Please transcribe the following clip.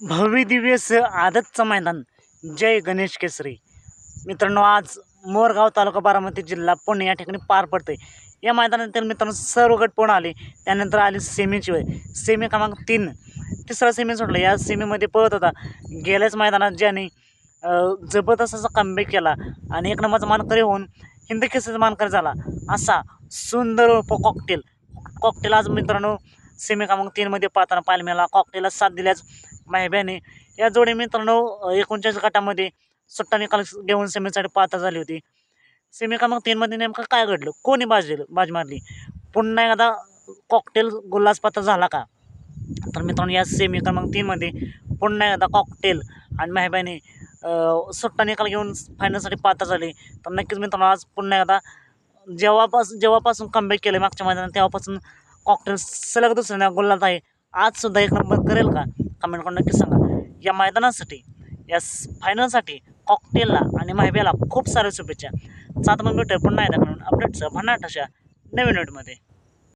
भव्यदिव्य स आदतचं मैदान. जय गणेश केसरी. मित्रांनो आज मोरगाव तालुका बारामती जिल्हा पुणे या ठिकाणी पार पडते या मैदानातील मित्रांनो सर्व गट पूर्ण आले. त्यानंतर आली सेमीची वेळ सेमी क्रमांक तीन. तिसरा सेमी सोडला. या सेमीमध्ये पळत होता. गेल्याच मैदानात ज्याने जबरदस्त असा कमबॅक केला आणि एक नंबरचा मानकरी होऊन हिंद केसरीचा मानकरी झाला. असा सुंदर कॉकटेल कॉकटेल आज मित्रांनो सेमी क्रमांक तीनमध्ये पाहताना पाहायला मिळाला. कॉकटेलला साथ दिल्याच माहिब्याने या जोडी मित्रांनो एकोणचाळीस गटामध्ये सुट्टा निकाल घेऊन सेमीसाठी पात्र झाली होती. सेमी क्रमांक तीनमध्ये नेमकं काय घडलं? कोणी बाजी बाजी मारली? पुन्हा एकदा कॉकटेल गुल्हास पात्र झाला का? तर मित्रांनो या सेमी क्रमांक तीनमध्ये पुन्हा एकदा कॉकटेल आणि माहिबाने सुट्टा निकाल घेऊन फायनलसाठी पात्र झाले. तर नक्कीच मित्रांनो आज पुन्हा एकदा जेव्हापासून जेव्हापासून कमबॅक केलं मागच्या मैदानात तेव्हापासून कॉकटेल सलग दुसऱ्या गुल्हात आहे. आजसुद्धा एक नंबर करेल का? कमेंट करून नक्की सांगा. या मैदानासाठी या फायनलसाठी कॉकटेलला आणि माहिब्याला खूप साऱ्या शुभेच्छा. सात मग भेटूया पुन्हा एकदा करून अपडेटचं भन्नाट अशा नवीन नोटमध्ये